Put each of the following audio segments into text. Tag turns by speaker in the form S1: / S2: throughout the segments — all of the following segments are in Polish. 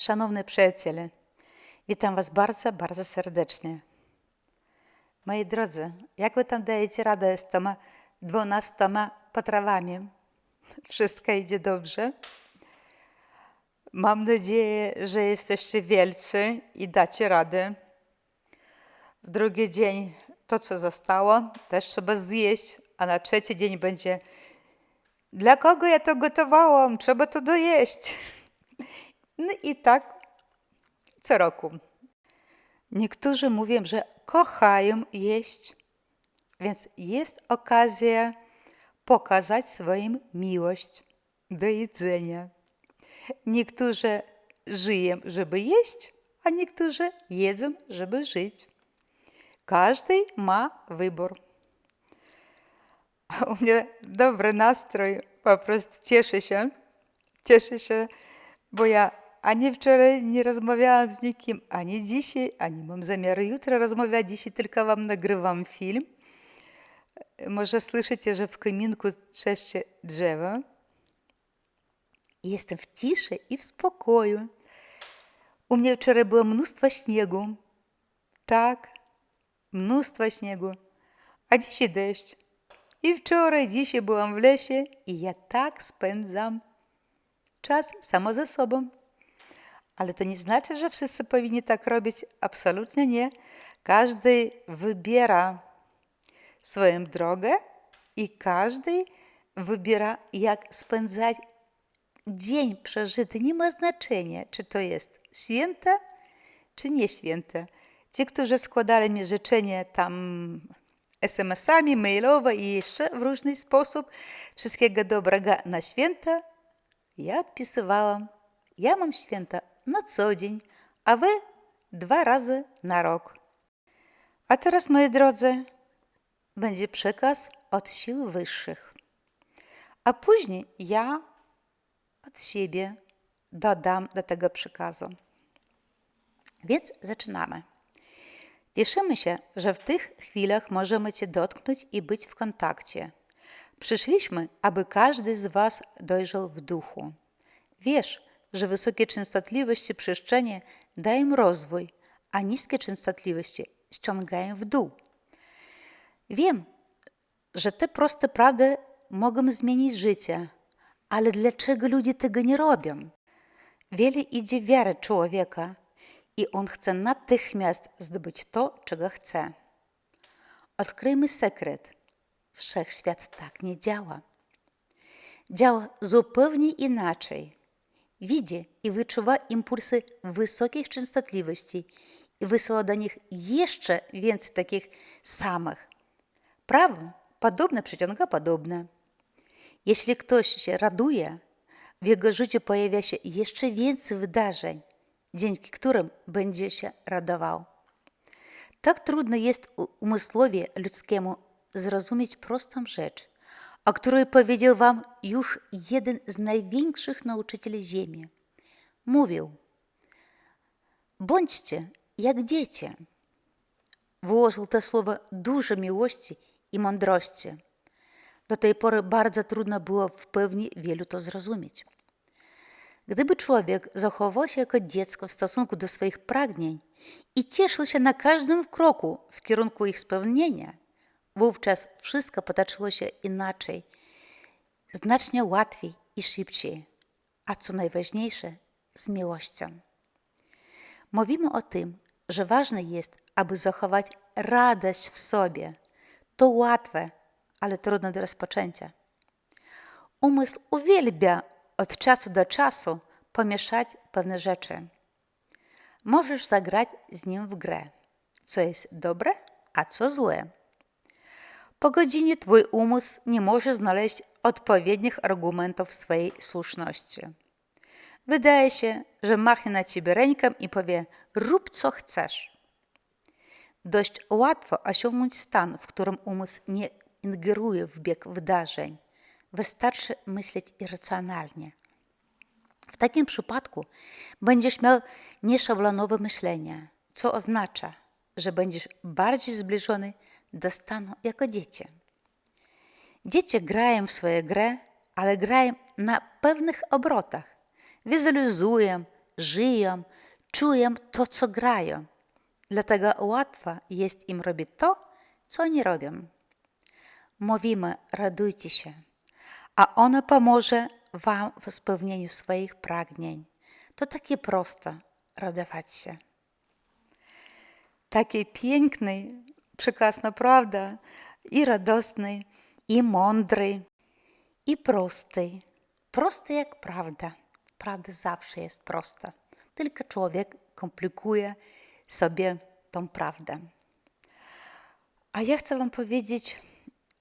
S1: Szanowni przyjaciele, witam Was bardzo, bardzo serdecznie. Moi drodzy, jak Wy tam dajecie radę z tymi dwunastoma potrawami? Wszystko idzie dobrze? Mam nadzieję, że jesteście wielcy i dacie radę. W drugi dzień to, co zostało, też trzeba zjeść, a na trzeci dzień będzie dla kogo ja to gotowałam? Trzeba to dojeść. No i tak co roku. Niektórzy mówią, że kochają jeść, więc jest okazja pokazać swoją miłość do jedzenia. Niektórzy żyją, żeby jeść, a niektórzy jedzą, żeby żyć. Każdy ma wybór. U mnie dobry nastrój, po prostu cieszę się. Cieszę się, bo ja ani wczoraj nie rozmawiałam z nikim, ani dzisiaj, ani mam zamiar jutro rozmawiać. Dzisiaj tylko wam nagrywam film. Może słyszycie, że w kominku trzeszczy drzewo. Jestem w ciszy i w spokoju. U mnie wczoraj było mnóstwo śniegu. Tak, mnóstwo śniegu. A dzisiaj deszcz. I wczoraj, dzisiaj byłam w lesie i ja tak spędzam czas samo ze sobą. Ale to nie znaczy, że wszyscy powinni tak robić. Absolutnie nie. Każdy wybiera swoją drogę i każdy wybiera, jak spędzać dzień przeżyty. Nie ma znaczenia, czy to jest święte, czy nie święte. Ci, którzy składali mi życzenia tam SMS-ami, mailowo i jeszcze w różny sposób, wszystkiego dobrego na święta, ja odpisywałam, ja mam święta na co dzień, a wy dwa razy na rok. A teraz, moi drodzy, będzie przekaz od sił wyższych. A później ja od siebie dodam do tego przekazu. Więc zaczynamy. Cieszymy się, że w tych chwilach możemy Cię dotknąć i być w kontakcie. Przyszliśmy, aby każdy z Was dojrzał w duchu. Wiesz, że wysokie częstotliwości przestrzeni dają rozwój, a niskie częstotliwości ściągają w dół. Wiem, że te proste prawdy mogą zmienić życie, ale dlaczego ludzie tego nie robią? Wiele idzie wiary człowieka i on chce natychmiast zdobyć to, czego chce. Odkryjmy sekret. Wszechświat tak nie działa. Działa zupełnie inaczej. Widzi i wyczuwa impulsy wysokich częstotliwości i wysyła do nich jeszcze więcej takich samych. Prawo podobne przyciąga podobne. Jeśli ktoś się raduje, w jego życiu pojawia się jeszcze więcej wydarzeń, dzięki którym będzie się radował. Tak trudno jest umysłowi ludzkiemu zrozumieć prostą rzecz, o której powiedział wam już jeden z największych nauczycieli Ziemi. Mówił: Bądźcie jak dzieci. Włożył te słowa dużo miłości i mądrości. Do tej pory bardzo trudno było w pełni wielu to zrozumieć. Gdyby człowiek zachował się jako dziecko w stosunku do swoich pragnień i cieszył się na każdym kroku w kierunku ich spełnienia, wówczas wszystko potoczyło się inaczej, znacznie łatwiej i szybciej, a co najważniejsze, z miłością. Mówimy o tym, że ważne jest, aby zachować radość w sobie. To łatwe, ale trudne do rozpoczęcia. Umysł uwielbia od czasu do czasu pomieszać pewne rzeczy. Możesz zagrać z nim w grę, co jest dobre, a co złe. Po godzinie twój umysł nie może znaleźć odpowiednich argumentów swojej słuszności. Wydaje się, że machnie na ciebie ręką i powie: rób co chcesz. Dość łatwo osiągnąć stan, w którym umysł nie ingeruje w bieg wydarzeń. Wystarczy myśleć irracjonalnie. W takim przypadku będziesz miał nieszablonowe myślenie, co oznacza, że będziesz bardziej zbliżony do stanu jako dzieci. Dzieci grają w swoje grę, ale grają na pewnych obrotach. Wizualizują, żyją, czują to, co grają. Dlatego łatwo jest im robić to, co nie robią. Mówimy, radujcie się, a ono pomoże wam w spełnieniu swoich pragnień. To takie proste, radować się. Takiej pięknej, przekazna prawda, i radosnej, i mądrej, i prostej. Prosty jak prawda. Prawda zawsze jest prosta. Tylko człowiek komplikuje sobie tą prawdę. A ja chcę Wam powiedzieć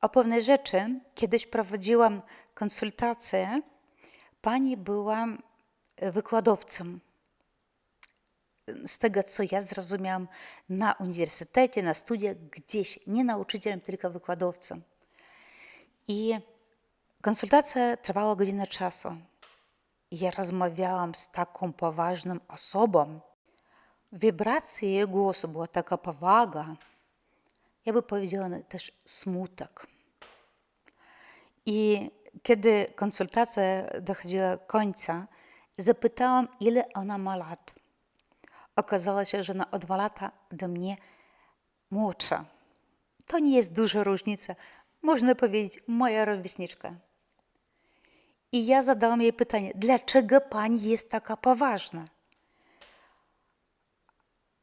S1: o pewnej rzeczy. Kiedyś prowadziłam konsultację. Pani była wykładowcą. Z tego, co ja zrozumiałam na uniwersytecie, na studiach, gdzieś, nie nauczycielem, tylko wykładowcą. I konsultacja trwała godzinę czasu. Ja rozmawiałam z taką poważną osobą. Wibracja jej głosu była taka powaga. Ja by powiedziała też smutek. I kiedy konsultacja dochodziła do końca, zapytałam, ile ona ma lat. Okazało się, że ona o dwa lata do mnie młodsza. To nie jest duża różnica. Można powiedzieć, moja rówieśniczka. I ja zadałam jej pytanie, dlaczego pani jest taka poważna?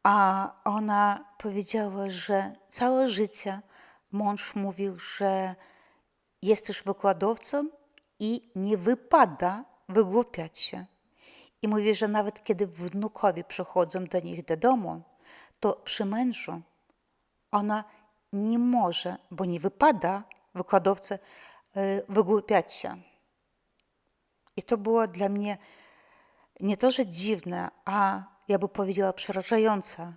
S1: A ona powiedziała, że całe życie mąż mówił, że jesteś wykładowcą i nie wypada wygłupiać się. I mówi, że nawet kiedy wnukowie przychodzą do nich do domu, to przy mężu ona nie może, bo nie wypada wykładowcy wygłupiać się. I to było dla mnie nie to, że dziwne, a ja by powiedziała przerażające.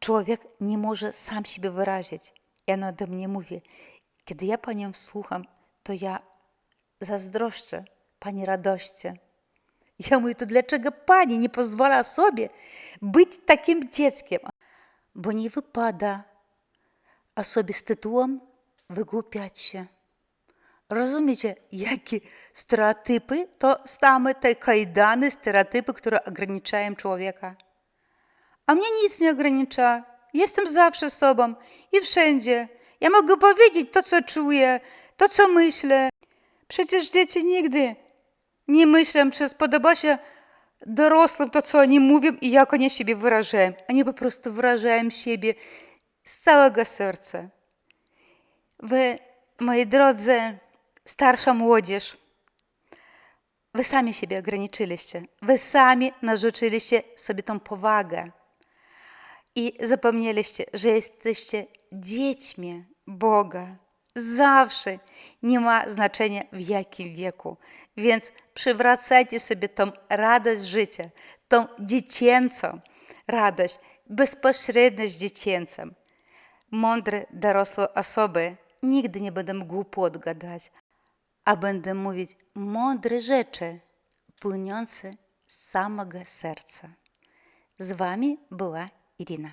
S1: Człowiek nie może sam siebie wyrazić. I ona do mnie mówi, kiedy ja panią słucham, to ja zazdroszczę pani radości. Ja mówię, to dlaczego pani nie pozwala sobie być takim dzieckiem? Bo nie wypada osobie z tytułem wygłupiać się. Rozumiecie, jakie stereotypy to same te kajdany, stereotypy, które ograniczają człowieka. A mnie nic nie ogranicza. Jestem zawsze sobą i wszędzie. Ja mogę powiedzieć to, co czuję, to, co myślę. Przecież dzieci nigdy nie myślą, czy spodoba się dorosłym to, co oni mówią i jak oni siebie wyrażają. Oni po prostu wyrażają siebie z całego serca. Wy, moi drodzy, starsza młodzież, wy sami siebie ograniczyliście. Wy sami narzuciliście sobie tą powagę. I zapomnieliście, że jesteście dziećmi Boga. Zawsze nie ma znaczenia w jakim wieku. Więc przywracajcie sobie tą radość życia, tą dziecięcą radość, bezpośredniość dziecięcą. Mądre, dorosłe osoby nigdy nie będą głupot gadać, a będę mówić mądre rzeczy płynące z samego serca. Z Wami była Irina.